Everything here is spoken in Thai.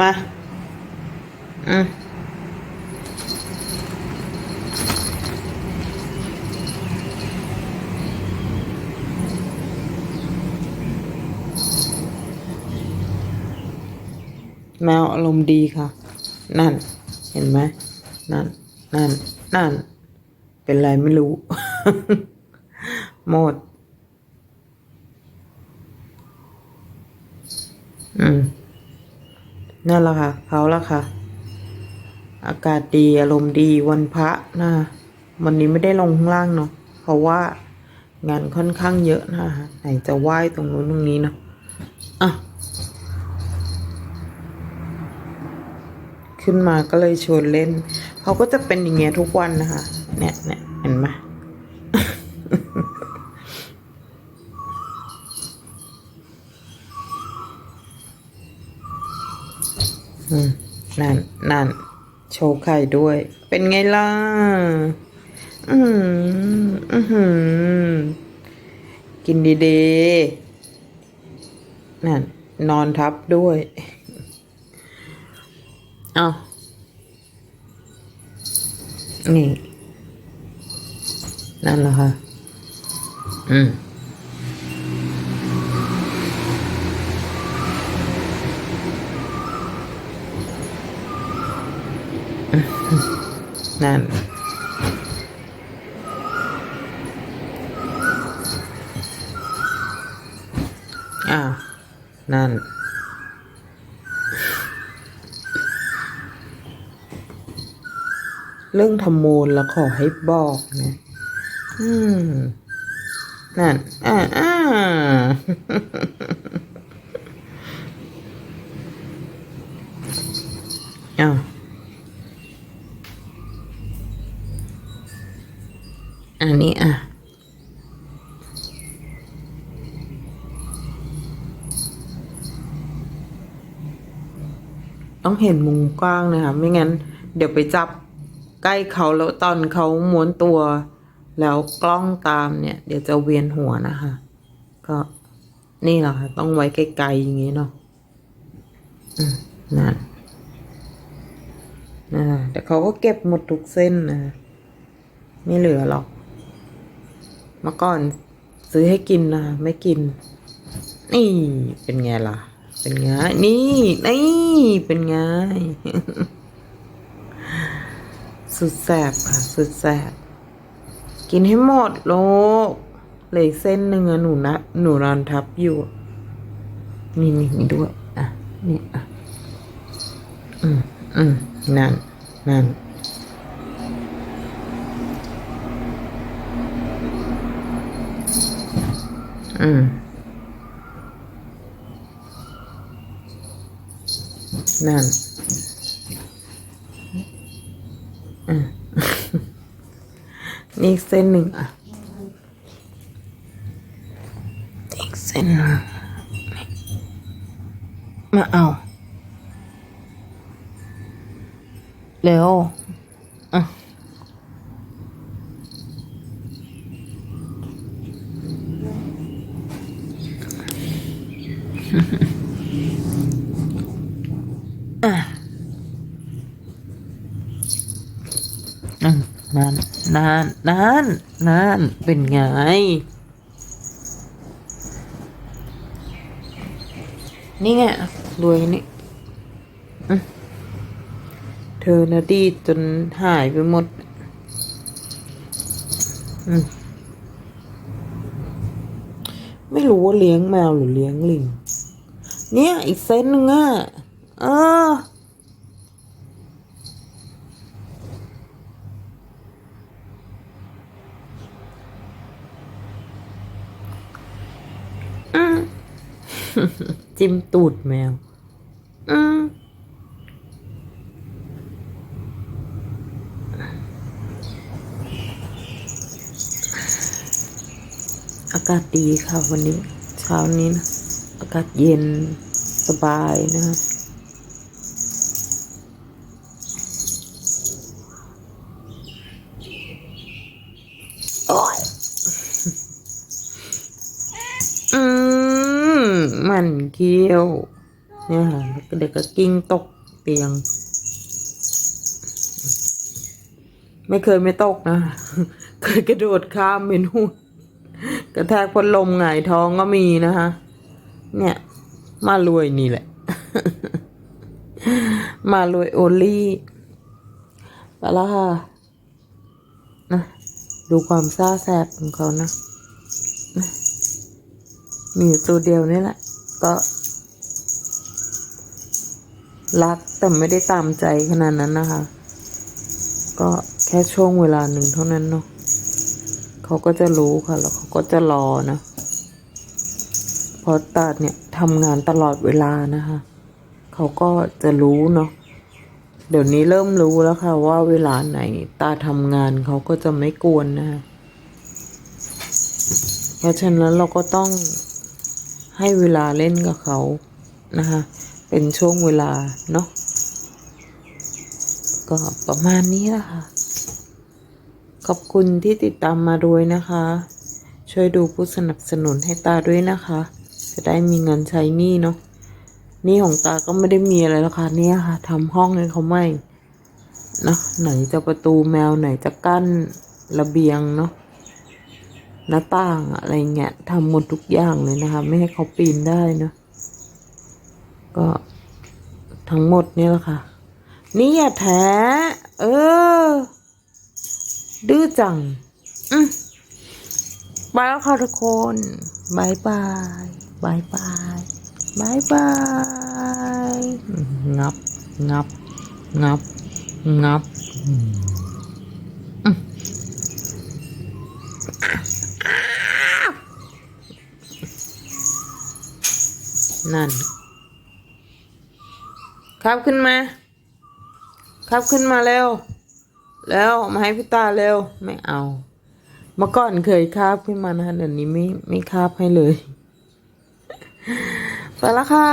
มา อืมแมวอารมณ์ดีค่ะ นั่น เห็นไหม นั่น นั่น นั่น เป็นไรไม่รู้ หมด อืม นั่นแหละค่ะเขาละค่ะ อากาศดีอารมณ์ดีวันพระนะวันนี้ไม่ได้ลงข้างล่างเนาะเพราะว่างานค่อนข้างเยอะนะคะไหนจะไหว้ตรงนู้นตรงนี้เนาะอะขึ้นมาก็เลยชวนเล่น เขาก็จะเป็นอย่างเงี้ยทุกวันนะคะ เนี่ยเนี่ยเห็นไหม อืมนั่นนั่นโชว์ไข่ด้วย เป็นไงล่ะ อืมอือหือกินดีๆ นั่น นอนทับด้วยเอานี่ นั่นแหละค่ะอืม นั่นอ่านั่น เรื่องทำโมนแล้วขอให้บอกนะ อืม นั่น อ่าอ่าอ้าว ต้องเห็นมุมกว้างนะคะ ไม่งั้น เดี๋ยวไปจับใกล้เขาแล้วตอนเขาม้วนตัว แล้วกล้องตามเนี่ย เดี๋ยวจะเวียนหัวนะคะ ก็นี่แหละค่ะ ต้องไว้ไกลๆอย่างนี้เนาะอืมนั่นนะแต่เขาก็เก็บหมดทุกเส้นนะไม่เหลือหรอก เมื่อก่อนซื้อให้กินนะไม่กิน นี่เป็นไงล่ะ เป็นไง นี่นี่เป็นไง สุดแสบค่ะ สุดแสบ กินให้หมดโลกเหลือเส้นหนึ่งอะหนูนะหนูนอนทับอยู่ นี่นี่นี่ด้วย อะ นี่อะ อืมอืมนั่น นั่นอืม นั่นอืมนี่เส้นหนึ่งอะอีกเส้นหนึ่งมาเอาเร็วอะอะอืม นั่นนั่นนั่นนั่นเป็นไง นี่ไงรวยนี่เธอนะดีจนหายไปหมดอมไม่รู้ว่าเลี้ยงแมวหรือเลี้ยงลิง เนี่ยอีกเซนหนึ่งอะเออ จิ้มตูดแมว อืมอากาศดีค่ะวันนี้ เช้านี้นะ อากาศเย็นสบายนะครับ โอ้ย อื มันเคี้ยว เนี่ยค่ะแล้วก็เด็กก็กิ้งตกเตียง ไม่เคยไม่ตกนะ เคยกระโดดข้ามเมนูนกระแทกพัดลมหงายท้องก็มีนะคะเนี่ย มารวยนี่แหละ มารวยโอลี่ไปแล้วค่ะนะดูความซ่าแซบของเขานะนะ มีอยู่ตัวเดียวนี่แหละ ก็รักแต่ไม่ได้ตามใจขนาดนั้นนะคะ ก็แค่ช่วงเวลาหนึ่งเท่านั้นเนาะเขาก็จะรู้ค่ะ แล้วเขาก็จะรอนะเพราะตาเนี่ยทำงานตลอดเวลานะคะ เขาก็จะรู้เนาะเดี๋ยวนี้เริ่มรู้แล้วค่ะ ว่าเวลาไหนตาทำงานเขาก็จะไม่กวนนะคะเพราะฉะนั้นเราก็ต้อง ให้เวลาเล่นกับเขานะคะเป็นช่วงเวลาเนาะก็ประมาณนี้ละค่ะ ขอบคุณที่ติดตามมาด้วยนะคะ ช่วยดูผู้สนับสนุนให้ตาด้วยนะคะ จะได้มีเงินใช้หนี้เนาะหนี่ของตาก็ไม่ได้มีอะไรแล้วค่ะเนี่ยค่ะทำห้องให้เขาใหม่นะไหนจะประตูแมวไหนจะกั้นระเบียงเนาะ หน้าต่างอะไรเงี้ยทำหมดทุกอย่างเลยนะคะ ไม่ให้เขาปีนได้นะก็ทั้งหมดนี่แหละค่ะ นี่อย่าแท้ เออ ดื้อจังอืมไปแล้วค่ะทุกคนบายบายบายบายบายบายงับ งับ งับ งับอืมอืม นั่นครับขึ้นมาครับขึ้นมาเร็วแล้วมาให้พี่ตาเร็วไม่เอา เมื่อก่อนเคยคาบขึ้นมานะเดี๋ยวนี้ไม่ไม่คาบให้เลย ไปละค่ะ